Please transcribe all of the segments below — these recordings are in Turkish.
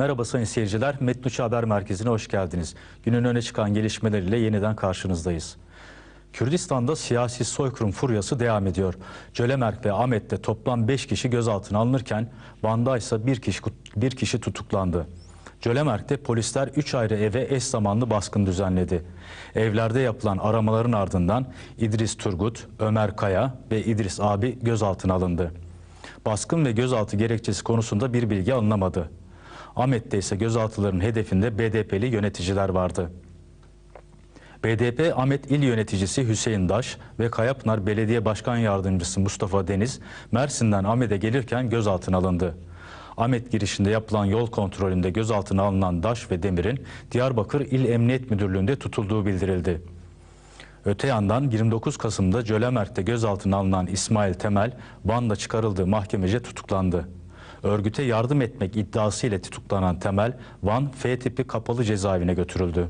Merhaba sayın seyirciler, Metnuç Haber Merkezi'ne hoş geldiniz. Günün öne çıkan gelişmeleriyle yeniden karşınızdayız. Kürdistan'da siyasi soykırım furyası devam ediyor. Cölemerk ve Ahmet'te toplam 5 kişi gözaltına alınırken Van'da ise bir kişi, bir kişi tutuklandı. Cölemerk'te polisler 3 ayrı eve eş zamanlı baskın düzenledi. Evlerde yapılan aramaların ardından İdris Turgut, Ömer Kaya ve İdris abi gözaltına alındı. Baskın ve gözaltı gerekçesi konusunda bir bilgi alınamadı. Ahmet'te ise gözaltıların hedefinde BDP'li yöneticiler vardı. BDP Ahmet İl Yöneticisi Hüseyin Daş ve Kayapınar Belediye Başkan Yardımcısı Mustafa Deniz Mersin'den Ahmet'e gelirken gözaltına alındı. Ahmet girişinde yapılan yol kontrolünde gözaltına alınan Daş ve Demir'in Diyarbakır İl Emniyet Müdürlüğü'nde tutulduğu bildirildi. Öte yandan 29 Kasım'da Cölemert'te gözaltına alınan İsmail Temel Van'da çıkarıldığı mahkemece tutuklandı. Örgüte yardım etmek iddiasıyla tutuklanan Temel, Van F tipi kapalı cezaevine götürüldü.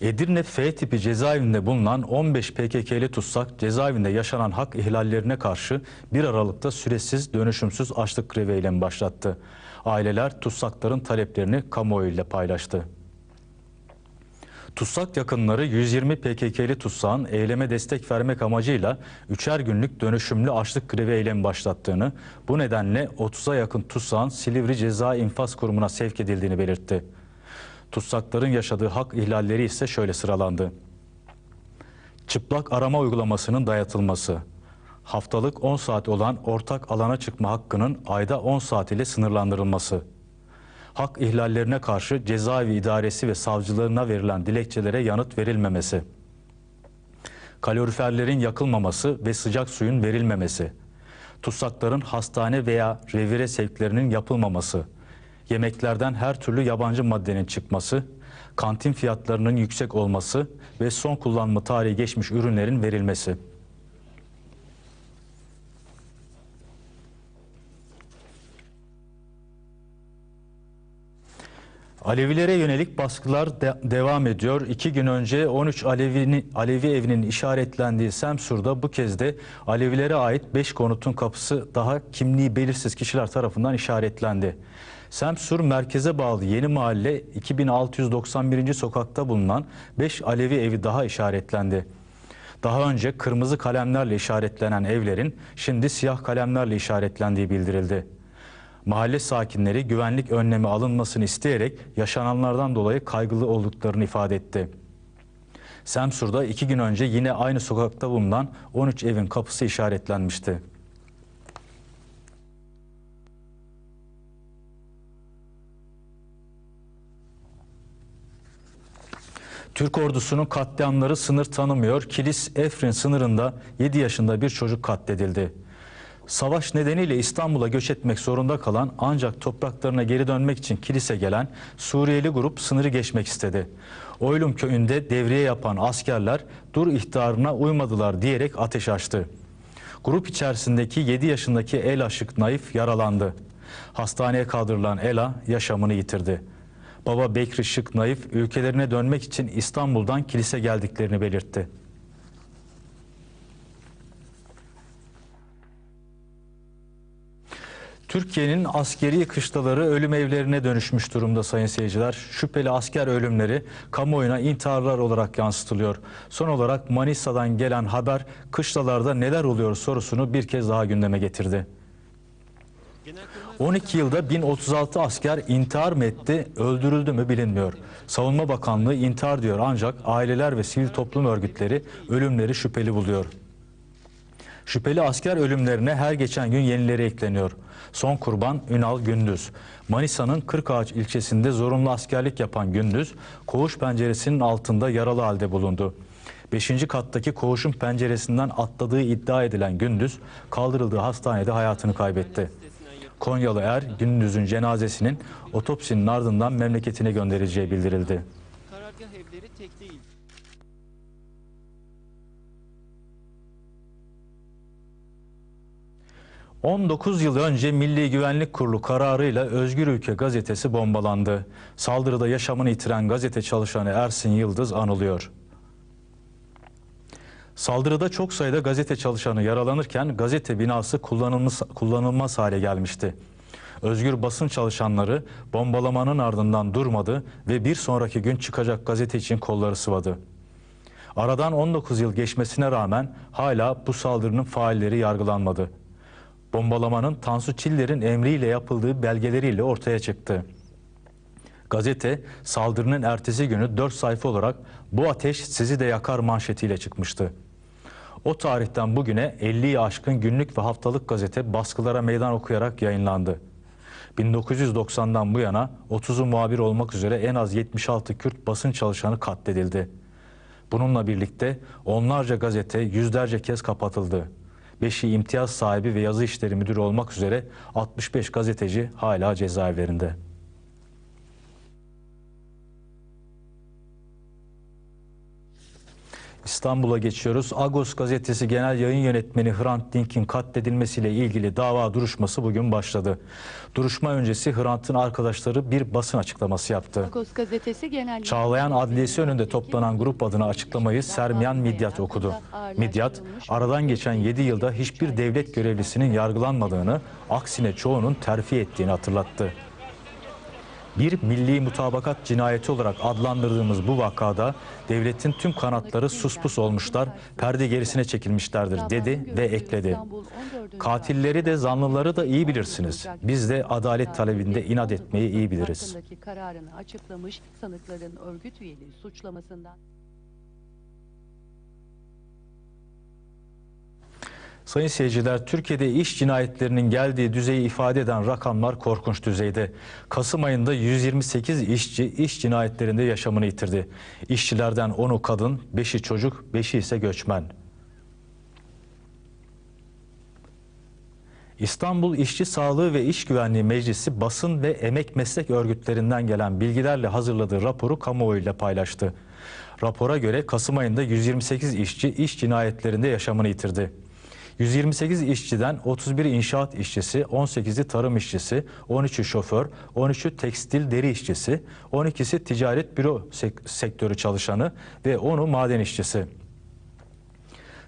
Edirne F tipi cezaevinde bulunan 15 PKK'li tutsak cezaevinde yaşanan hak ihlallerine karşı 1 Aralık'ta süresiz dönüşümsüz açlık grevi eylemi başlattı. Aileler tutsakların taleplerini kamuoyuyla paylaştı. Tutsak yakınları 120 PKK'li tutsağın eyleme destek vermek amacıyla üçer günlük dönüşümlü açlık grevi eylemi başlattığını, bu nedenle 30'a yakın tutsağın Silivri Ceza İnfaz Kurumu'na sevk edildiğini belirtti. Tutsakların yaşadığı hak ihlalleri ise şöyle sıralandı. Çıplak arama uygulamasının dayatılması, haftalık 10 saat olan ortak alana çıkma hakkının ayda 10 saat ile sınırlandırılması, hak ihlallerine karşı cezaevi idaresi ve savcılığına verilen dilekçelere yanıt verilmemesi, kaloriferlerin yakılmaması ve sıcak suyun verilmemesi, tutsakların hastane veya revire sevklerinin yapılmaması, yemeklerden her türlü yabancı maddenin çıkması, kantin fiyatlarının yüksek olması ve son kullanma tarihi geçmiş ürünlerin verilmesi. Alevilere yönelik baskılar de- devam ediyor. İki gün önce 13 Alevini, Alevi evinin işaretlendiği Semsur'da bu kez de Alevilere ait 5 konutun kapısı daha kimliği belirsiz kişiler tarafından işaretlendi. Semsur merkeze bağlı Yeni Mahalle 2691. sokakta bulunan 5 Alevi evi daha işaretlendi. Daha önce kırmızı kalemlerle işaretlenen evlerin şimdi siyah kalemlerle işaretlendiği bildirildi. Mahalle sakinleri güvenlik önlemi alınmasını isteyerek yaşananlardan dolayı kaygılı olduklarını ifade etti. Semsur'da iki gün önce yine aynı sokakta bulunan 13 evin kapısı işaretlenmişti. Türk ordusunun katliamları sınır tanımıyor. Kilis Efrin sınırında 7 yaşında bir çocuk katledildi. Savaş nedeniyle İstanbul'a göç etmek zorunda kalan ancak topraklarına geri dönmek için kilise gelen Suriyeli grup sınırı geçmek istedi. Oylum köyünde devriye yapan askerler dur ihtarına uymadılar diyerek ateş açtı. Grup içerisindeki 7 yaşındaki Ela Şık Naif yaralandı. Hastaneye kaldırılan Ela yaşamını yitirdi. Baba Bekri Şık Naif ülkelerine dönmek için İstanbul'dan kilise geldiklerini belirtti. Türkiye'nin askeri kışlaları ölüm evlerine dönüşmüş durumda sayın seyirciler. Şüpheli asker ölümleri kamuoyuna intiharlar olarak yansıtılıyor. Son olarak Manisa'dan gelen haber kışlalarda neler oluyor sorusunu bir kez daha gündeme getirdi. 12 yılda 1036 asker intihar mı etti, öldürüldü mü bilinmiyor. Savunma Bakanlığı intihar diyor ancak aileler ve sivil toplum örgütleri ölümleri şüpheli buluyor. Şüpheli asker ölümlerine her geçen gün yenileri ekleniyor. Son kurban Ünal Gündüz. Manisa'nın Kırkağaç ilçesinde zorunlu askerlik yapan Gündüz, koğuş penceresinin altında yaralı halde bulundu. Beşinci kattaki koğuşun penceresinden atladığı iddia edilen Gündüz, kaldırıldığı hastanede hayatını kaybetti. Konyalı er, Gündüz'ün cenazesinin otopsinin ardından memleketine gönderileceği bildirildi. Karargah evleri tek değil. ...19 yıl önce Milli Güvenlik Kurulu kararıyla Özgür Ülke gazetesi bombalandı. Saldırıda yaşamını yitiren gazete çalışanı Ersin Yıldız anılıyor. Saldırıda çok sayıda gazete çalışanı yaralanırken gazete binası kullanılmaz, kullanılmaz hale gelmişti. Özgür basın çalışanları bombalamanın ardından durmadı ve bir sonraki gün çıkacak gazete için kolları sıvadı. Aradan 19 yıl geçmesine rağmen hala bu saldırının failleri yargılanmadı. Bombalamanın Tansu Çiller'in emriyle yapıldığı belgeleriyle ortaya çıktı. Gazete saldırının ertesi günü 4 sayfa olarak bu ateş sizi de yakar manşetiyle çıkmıştı. O tarihten bugüne 50'yi aşkın günlük ve haftalık gazete baskılara meydan okuyarak yayınlandı. 1990'dan bu yana 30'u muhabir olmak üzere en az 76 Kürt basın çalışanı katledildi. Bununla birlikte onlarca gazete yüzlerce kez kapatıldı. Beşi imtiyaz sahibi ve yazı işleri müdürü olmak üzere 65 gazeteci hala cezaevlerinde. İstanbul'a geçiyoruz. Agos gazetesi genel yayın yönetmeni Hrant Dink'in katledilmesiyle ilgili dava duruşması bugün başladı. Duruşma öncesi Hrant'ın arkadaşları bir basın açıklaması yaptı. Agos gazetesi genel Çağlayan Adliyesi önünde toplanan grup adına açıklamayı Sermiyan Midyat okudu. Midyat, aradan geçen 7 yılda hiçbir devlet görevlisinin yargılanmadığını, aksine çoğunun terfi ettiğini hatırlattı. Bir milli mutabakat cinayeti olarak adlandırdığımız bu vakada devletin tüm kanatları suspus olmuşlar, perde gerisine çekilmişlerdir dedi ve ekledi. Katilleri de zanlıları da iyi bilirsiniz. Biz de adalet talebinde inat etmeyi iyi biliriz. Sayın seyirciler, Türkiye'de iş cinayetlerinin geldiği düzeyi ifade eden rakamlar korkunç düzeyde. Kasım ayında 128 işçi iş cinayetlerinde yaşamını yitirdi. İşçilerden 10'u kadın, 5'i çocuk, 5'i ise göçmen. İstanbul İşçi Sağlığı ve İş Güvenliği Meclisi basın ve emek meslek örgütlerinden gelen bilgilerle hazırladığı raporu kamuoyuyla paylaştı. Rapora göre Kasım ayında 128 işçi iş cinayetlerinde yaşamını yitirdi. 128 işçiden 31 inşaat işçisi, 18'i tarım işçisi, 13'ü şoför, 13'ü tekstil deri işçisi, 12'si ticaret büro sek- sektörü çalışanı ve 10'u maden işçisi.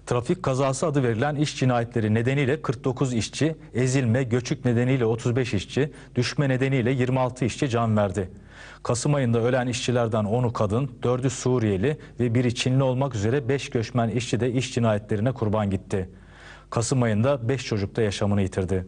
Trafik kazası adı verilen iş cinayetleri nedeniyle 49 işçi, ezilme, göçük nedeniyle 35 işçi, düşme nedeniyle 26 işçi can verdi. Kasım ayında ölen işçilerden 10'u kadın, 4'ü Suriyeli ve biri Çinli olmak üzere 5 göçmen işçi de iş cinayetlerine kurban gitti. Kasım ayında 5 çocuk da yaşamını yitirdi.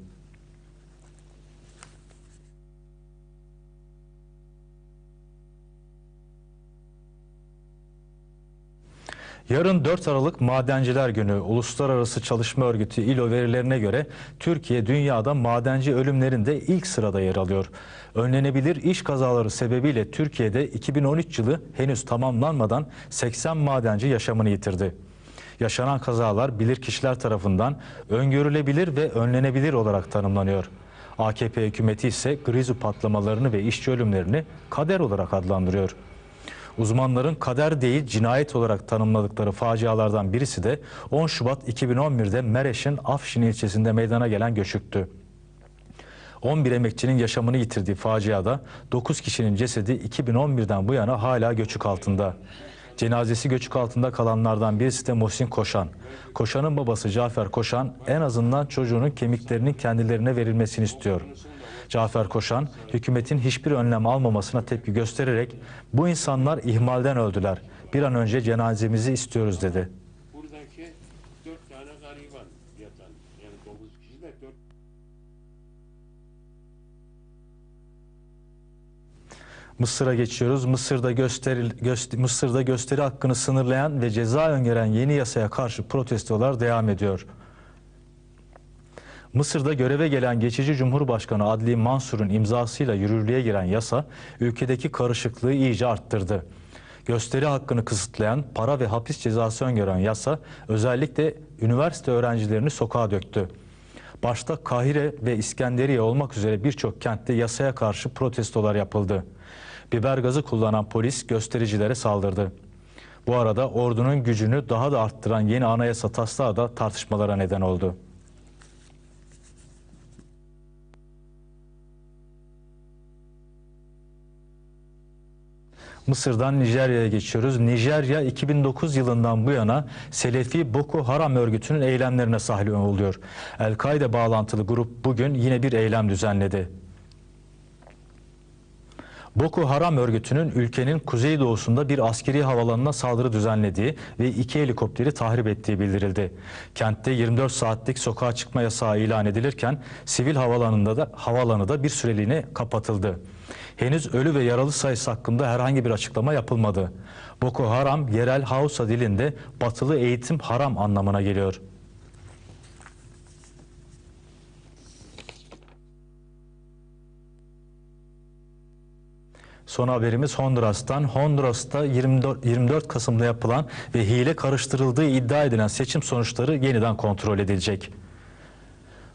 Yarın 4 Aralık Madenciler Günü Uluslararası Çalışma Örgütü İLO verilerine göre Türkiye dünyada madenci ölümlerinde ilk sırada yer alıyor. Önlenebilir iş kazaları sebebiyle Türkiye'de 2013 yılı henüz tamamlanmadan 80 madenci yaşamını yitirdi. Yaşanan kazalar bilirkişiler tarafından öngörülebilir ve önlenebilir olarak tanımlanıyor. AKP hükümeti ise grizu patlamalarını ve işçi ölümlerini kader olarak adlandırıyor. Uzmanların kader değil cinayet olarak tanımladıkları facialardan birisi de 10 Şubat 2011'de Mereş'in Afşin ilçesinde meydana gelen göçüktü. 11 emekçinin yaşamını yitirdiği faciada 9 kişinin cesedi 2011'den bu yana hala göçük altında. Cenazesi göçük altında kalanlardan birisi de Muhsin Koşan. Koşan'ın babası Cafer Koşan en azından çocuğunun kemiklerinin kendilerine verilmesini istiyor. Cafer Koşan, hükümetin hiçbir önlem almamasına tepki göstererek bu insanlar ihmalden öldüler. Bir an önce cenazemizi istiyoruz dedi. Mısır'a geçiyoruz. Mısır'da gösteri, göster- Mısır'da gösteri hakkını sınırlayan ve ceza öngören yeni yasaya karşı protestolar devam ediyor. Mısır'da göreve gelen geçici Cumhurbaşkanı Adli Mansur'un imzasıyla yürürlüğe giren yasa ülkedeki karışıklığı iyice arttırdı. Gösteri hakkını kısıtlayan, para ve hapis cezası öngören yasa özellikle üniversite öğrencilerini sokağa döktü. Başta Kahire ve İskenderiye olmak üzere birçok kentte yasaya karşı protestolar yapıldı. Biber gazı kullanan polis göstericilere saldırdı. Bu arada ordunun gücünü daha da arttıran yeni anayasa taslağı da tartışmalara neden oldu. Mısır'dan Nijerya'ya geçiyoruz. Nijerya 2009 yılından bu yana Selefi Boko Haram örgütünün eylemlerine sahne oluyor. El-Kaide bağlantılı grup bugün yine bir eylem düzenledi. Boko Haram örgütünün ülkenin kuzeydoğusunda bir askeri havalanına saldırı düzenlediği ve iki helikopteri tahrip ettiği bildirildi. Kentte 24 saatlik sokağa çıkma yasağı ilan edilirken sivil havalanında da havalanı da bir süreliğine kapatıldı. Henüz ölü ve yaralı sayısı hakkında herhangi bir açıklama yapılmadı. Boko Haram yerel Hausa dilinde batılı eğitim haram anlamına geliyor. Son haberimiz Honduras'tan. Honduras'ta 24, 24 Kasım'da yapılan ve hile karıştırıldığı iddia edilen seçim sonuçları yeniden kontrol edilecek.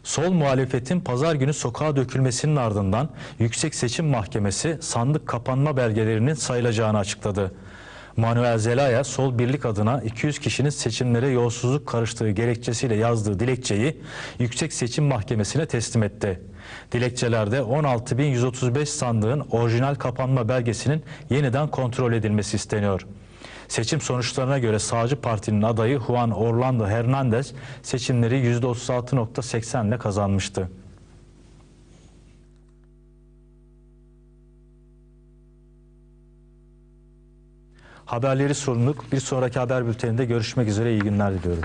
Sol muhalefetin pazar günü sokağa dökülmesinin ardından Yüksek Seçim Mahkemesi sandık kapanma belgelerinin sayılacağını açıkladı. Manuel Zelaya Sol Birlik adına 200 kişinin seçimlere yolsuzluk karıştığı gerekçesiyle yazdığı dilekçeyi Yüksek Seçim Mahkemesi'ne teslim etti. Dilekçelerde 16.135 sandığın orijinal kapanma belgesinin yeniden kontrol edilmesi isteniyor. Seçim sonuçlarına göre sağcı partinin adayı Juan Orlando Hernandez seçimleri %36.80 ile kazanmıştı. Haberleri sorumluluk. Bir sonraki haber bülteninde görüşmek üzere. İyi günler diliyorum.